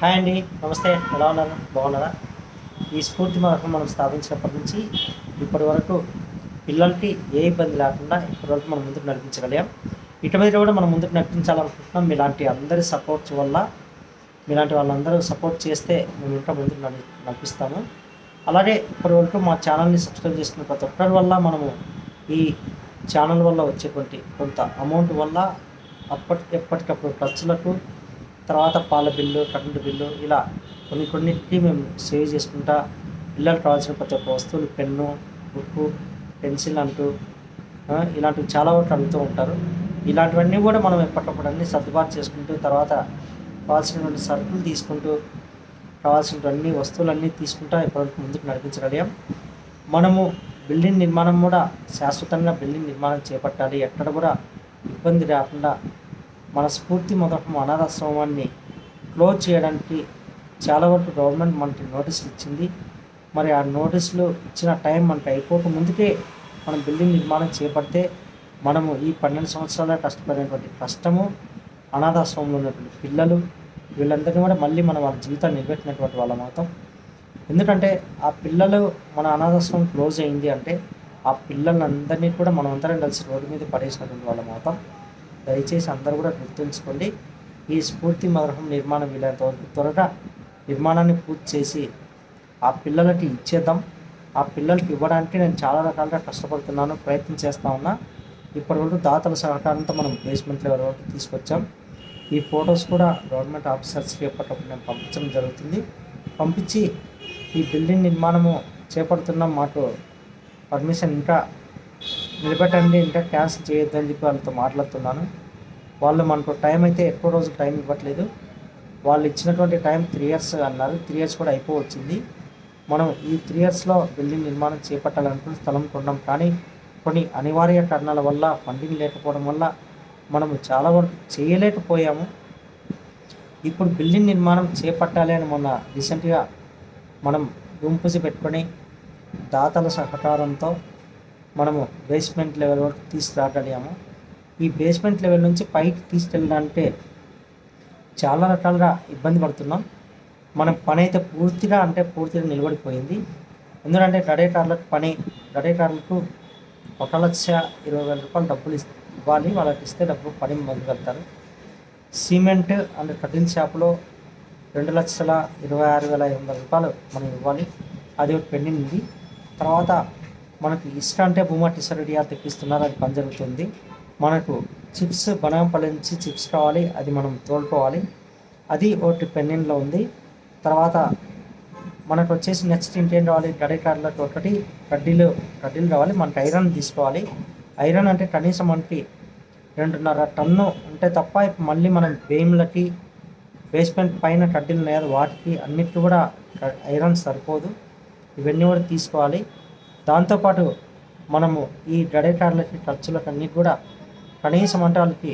Hi అండి నమస్తే ఎలా ఉన్నారు? బాగున్నారా? ఈ స్ఫూర్తి మార్గం మనం స్థాపించినప్పటి నుంచి ఇప్పటి వరకు పిల్లలకి ఏ ఇబ్బంది లేకుండా ఇప్పటి వరకు మనం ముందుకు నడిపించగలిగాం. ఇటు మీద కూడా మనం ముందుకు నడిపించాలనుకుంటున్నాం. మీలాంటి అందరి సపోర్ట్స్ వల్ల మీలాంటి వాళ్ళందరూ సపోర్ట్ చేస్తే మేము ఇంకా ముందుకు నడి నడిపిస్తాము. అలాగే ఇప్పటి వరకు మా ఛానల్ని సబ్స్క్రైబ్ చేసుకున్న ప్రతి ఒక్కరి వల్ల మనము ఈ ఛానల్ వల్ల వచ్చేటువంటి కొంత అమౌంట్ వల్ల అప్పటి ఎప్పటికప్పుడు ఖర్చులకు తర్వాత పాల బిల్లు కరెంటు బిల్లు ఇలా కొన్ని కొన్నిటికి మేము సేవ్ చేసుకుంటా పిల్లలకు కావాల్సిన ప్రతి ఒక్క వస్తువులు పెన్ను బుక్కు పెన్సిల్ అంటూ ఇలాంటివి చాలా వరకు అడుగుతూ ఉంటారు. ఇలాంటివన్నీ కూడా మనం ఎప్పటికప్పుడు అన్నీ సర్దుబాటు చేసుకుంటూ తర్వాత కావాల్సినటువంటి సరుకులు తీసుకుంటూ కావాల్సినటువంటి వస్తువులన్నీ తీసుకుంటా ఇప్పటివరకు ముందుకు నడిపించగలిగాం. మనము బిల్డింగ్ నిర్మాణం కూడా శాశ్వతంగా బిల్డింగ్ నిర్మాణం చేపట్టాలి. ఎక్కడ కూడా ఇబ్బంది రాకుండా మన స్ఫూర్తి మొదట అనాథాశ్రమాన్ని క్లోజ్ చేయడానికి చాలా వరకు గవర్నమెంట్ మనకి నోటీసులు ఇచ్చింది. మరి ఆ నోటీసులు ఇచ్చిన టైం మనకి అయిపోక ముందుకే మనం బిల్డింగ్ నిర్మాణం చేపడితే మనము ఈ పన్నెండు సంవత్సరాల కష్టపడినటువంటి కష్టము అనాథాశ్రమంలో ఉన్నటువంటి పిల్లలు వీళ్ళందరినీ కూడా మళ్ళీ మన వాళ్ళ జీవితాన్ని నిలబెట్టినటువంటి వాళ్ళం అవుతాం. ఎందుకంటే ఆ పిల్లలు మన అనాథాశ్రమం క్లోజ్ అయింది అంటే ఆ పిల్లలందరినీ కూడా మనం అందరం కలిసి రోడ్డు మీద పడేసినటువంటి వాళ్ళం అవుతాం. దయచేసి అందరూ కూడా గుర్తుంచుకోండి ఈ స్ఫూర్తి మగ్రహం నిర్మాణం వీలైనంత వరకు త్వరగా నిర్మాణాన్ని పూర్తి చేసి ఆ పిల్లలకి ఇచ్చేద్దాం. ఆ పిల్లలకి ఇవ్వడానికి నేను చాలా రకాలుగా కష్టపడుతున్నాను ప్రయత్నం చేస్తా ఉన్నా. ఇప్పటి వరకు దాతల సహకారంతో మనం బేస్మెంట్ లెవెల్ వరకు తీసుకొచ్చాం. ఈ ఫొటోస్ కూడా గవర్నమెంట్ ఆఫీసర్స్కి ఎప్పటికప్పుడు నేను పంపించడం జరుగుతుంది. పంపించి ఈ బిల్డింగ్ నిర్మాణము చేపడుతున్నాం మాకు పర్మిషన్ ఇంకా నిలబెట్టండి ఇంకా క్యాన్సిల్ చేయొద్దని చెప్పి వాళ్ళతో మాట్లాడుతున్నాను. వాళ్ళు మనకు టైం అయితే ఎక్కువ రోజులు టైం ఇవ్వట్లేదు. వాళ్ళు ఇచ్చినటువంటి టైం త్రీ ఇయర్స్ అన్నారు. త్రీ ఇయర్స్ కూడా అయిపోవచ్చింది. మనం ఈ త్రీ ఇయర్స్లో బిల్డింగ్ నిర్మాణం చేపట్టాలనుకుని స్థలం కొన్నాం. కానీ కొన్ని అనివార్య కారణాల వల్ల ఫండింగ్ లేకపోవడం వల్ల మనము చాలా వరకు చేయలేకపోయాము. ఇప్పుడు బిల్డింగ్ నిర్మాణం చేపట్టాలి అని మొన్న రీసెంట్గా మనం గుంపుసి పెట్టుకొని దాతల సహకారంతో మనము బేస్మెంట్ లెవెల్ వరకు తీసుకురాగలిగాము. ఈ బేస్మెంట్ లెవెల్ నుంచి పైకి తీసుకెళ్ళాలంటే చాలా రకాలుగా ఇబ్బంది పడుతున్నాం. మనం పని అయితే పూర్తిగా అంటే పూర్తిగా నిలబడిపోయింది. ఎందుకంటే గడేకారులకు పని గడేకారులకు ఒక లక్ష ఇరవై వేల రూపాయలు డబ్బులు ఇవ్వాలి. వాళ్ళకి ఇస్తే డబ్బులు పని మొదలుపెడతారు సిమెంట్ అండ్ కటింగ్ షాప్లో రెండు లక్షల ఇరవై ఆరు వేల ఐదు వందల రూపాయలు మనం ఇవ్వాలి. అది ఒకటి పెండింగ్ ఉంది. తర్వాత మనకు ఇసుక అంటే భూమా టిసరెడియా తెప్పిస్తున్నారు అది పని జరుగుతుంది. మనకు చిప్స్ బనాంపల్లి నుంచి చిప్స్ కావాలి అది మనం తోలుకోవాలి. అది ఒకటి పెన్నిన్లో ఉంది. తర్వాత మనకు వచ్చేసి నెక్స్ట్ ఇంకేం కావాలి గడికారులకు ఒకటి కడ్డీలు కడ్డీలు కావాలి మనకి ఐరన్ తీసుకోవాలి. ఐరన్ అంటే కనీసం మనకి రెండున్నర టన్ను ఉంటే తప్ప ఇప్పుడు మళ్ళీ మనం బేమ్లకి బేస్మెంట్ పైన కడ్డీలు ఉన్నాయి వాటికి అన్నిటి కూడా ఐరన్ సరిపోదు. ఇవన్నీ కూడా తీసుకోవాలి. దాంతోపాటు మనము ఈ గడేకారులకి ఖర్చులకు అన్నీ కూడా కనీసం అంటే వాళ్ళకి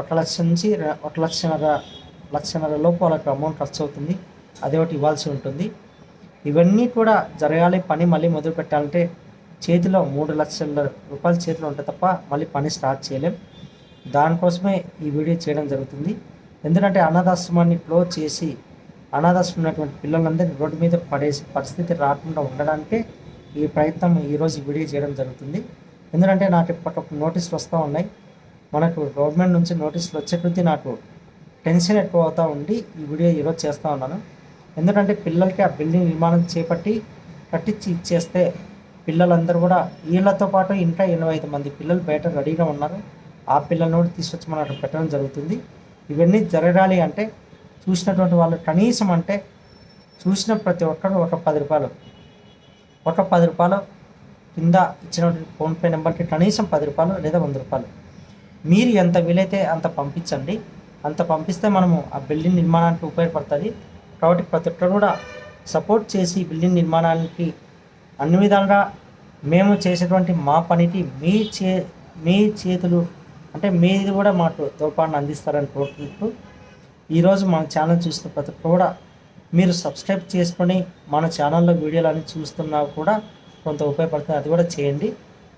ఒక లక్ష నుంచి ఒక లక్షన్నర లక్షన్నర లోపు వాళ్ళకి అమౌంట్ ఖర్చు అవుతుంది అదే ఒకటి ఇవ్వాల్సి ఉంటుంది. ఇవన్నీ కూడా జరగాలి పని మళ్ళీ మొదలు పెట్టాలంటే చేతిలో మూడు లక్షల రూపాయలు చేతిలో ఉంటే తప్ప మళ్ళీ పని స్టార్ట్ చేయలేం. దానికోసమే ఈ వీడియో చేయడం జరుగుతుంది. ఎందుకంటే అనాథాశ్రమాన్ని క్లోజ్ చేసి అనాథాశ్రమం ఉన్నటువంటి పిల్లలందరినీ రోడ్డు మీద పడేసి పరిస్థితి రాకుండా ఉండడానికే ఈ ప్రయత్నం ఈరోజు ఈ వీడియో చేయడం జరుగుతుంది. ఎందుకంటే నాకు ఇప్పటికప్పుడు నోటీసులు వస్తూ ఉన్నాయి. మనకు గవర్నమెంట్ నుంచి నోటీసులు వచ్చే కొద్దీ నాకు టెన్షన్ ఎక్కువ అవుతూ ఉండి ఈ వీడియో ఈరోజు చేస్తూ ఉన్నాను. ఎందుకంటే పిల్లలకి ఆ బిల్డింగ్ నిర్మాణం చేపట్టి కట్టించి ఇచ్చేస్తే పిల్లలందరూ కూడా వీళ్ళతో పాటు ఇంకా ఎనభై ఐదు మంది పిల్లలు బయట రెడీగా ఉన్నారు. ఆ పిల్లల్ని కూడా తీసుకొచ్చి మనం అక్కడ పెట్టడం జరుగుతుంది. ఇవన్నీ జరగాలి అంటే చూసినటువంటి వాళ్ళు కనీసం అంటే చూసిన ప్రతి ఒక్కరు ఒక పది రూపాయలు ఒక పది రూపాయలు కింద ఇచ్చినటువంటి ఫోన్పే నెంబర్కి కనీసం పది రూపాయలు లేదా వంద రూపాయలు. మీరు ఎంత వీలైతే అంత పంపించండి. అంత పంపిస్తే మనము ఆ బిల్డింగ్ నిర్మాణానికి ఉపయోగపడుతుంది. కాబట్టి ప్రతి ఒక్కరు కూడా సపోర్ట్ చేసి బిల్డింగ్ నిర్మాణానికి అన్ని విధాలుగా మేము చేసేటువంటి మా పనికి మీ చే మీ చేతులు అంటే మీది కూడా మాకు తోడ్పాటును అందిస్తారని కోరుకుంటూ ఈరోజు మన ఛానల్ చూస్తున్న ప్రతి ఒక్కరు కూడా మీరు సబ్స్క్రైబ్ చేసుకొని మన ఛానల్లో వీడియోలు అన్ని చూస్తున్నా కూడా కొంత ఉపయోగపడుతుంది. అది కూడా చేయండి.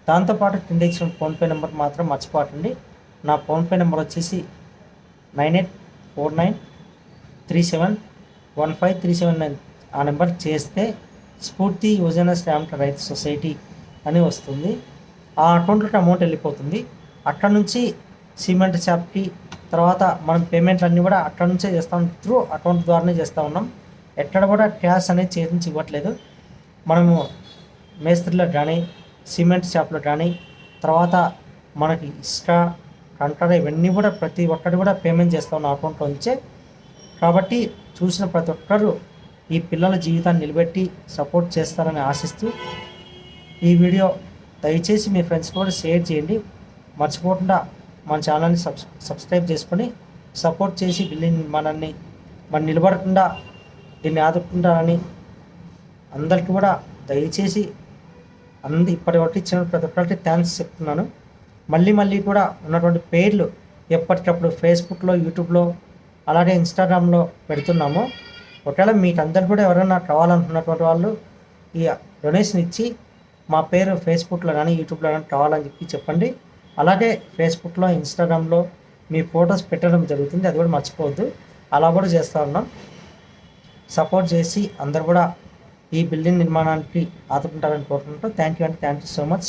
దాంతోపాటు కింద ఇచ్చిన ఫోన్పే నెంబర్ మాత్రం మర్చిపోకండి. నా ఫోన్పే నెంబర్ వచ్చేసి nine eight four nine three seven one five three seven nine ఆ నెంబర్ చేస్తే స్ఫూర్తి యువజన శ్రామిక రైతు సొసైటీ అని వస్తుంది. ఆ అకౌంట్లోకి అమౌంట్ వెళ్ళిపోతుంది. అక్కడ నుంచి సిమెంట్ షాప్కి తర్వాత మనం పేమెంట్లు అన్నీ కూడా అక్కడ నుంచే చేస్తాం త్రూ అకౌంట్ ద్వారానే చేస్తూ ఉన్నాం. ఎక్కడ కూడా క్యాష్ అనేది చేయించి ఇవ్వట్లేదు. మనము మేస్త్రిలో కానీ సిమెంట్ షాప్లో కానీ తర్వాత మనకి ఇసుక కంటర్ ఇవన్నీ కూడా ప్రతి ఒక్కటి కూడా పేమెంట్ చేస్తూ ఉన్నాం అకౌంట్లో నుంచే. కాబట్టి చూసిన ప్రతి ఒక్కరు ఈ పిల్లల జీవితాన్ని నిలబెట్టి సపోర్ట్ చేస్తారని ఆశిస్తూ ఈ వీడియో దయచేసి మీ ఫ్రెండ్స్ కూడా షేర్ చేయండి. మర్చిపోకుండా మన ఛానల్ని సబ్స్ సబ్స్క్రైబ్ చేసుకొని సపోర్ట్ చేసి బిల్లిని మనల్ని మనం నిలబడకుండా దీన్ని ఆదుకుంటారని అందరికీ కూడా దయచేసి అంది ఇప్పటి వరకు ఇచ్చిన ప్రతి ఒక్కరికి థ్యాంక్స్ చెప్తున్నాను. మళ్ళీ మళ్ళీ కూడా ఉన్నటువంటి పేర్లు ఎప్పటికప్పుడు ఫేస్బుక్లో యూట్యూబ్లో అలాగే ఇన్స్టాగ్రామ్లో పెడుతున్నాము. ఒకవేళ మీకు అందరు కూడా ఎవరైనా కావాలనుకున్నటువంటి వాళ్ళు ఈ డొనేషన్ ఇచ్చి మా పేరు ఫేస్బుక్లో కానీ యూట్యూబ్లో కానీ కావాలని చెప్పి చెప్పండి. అలాగే ఫేస్బుక్లో ఇన్స్టాగ్రామ్లో మీ ఫొటోస్ పెట్టడం జరుగుతుంది. అది కూడా మర్చిపోవద్దు. అలా కూడా చేస్తూ ఉన్నాం. సపోర్ట్ చేసి అందరు కూడా ఈ బిల్డింగ్ నిర్మాణానికి ఆదుకుంటారని కోరుకుంటూ థ్యాంక్ యూ అండి. Thank you so much.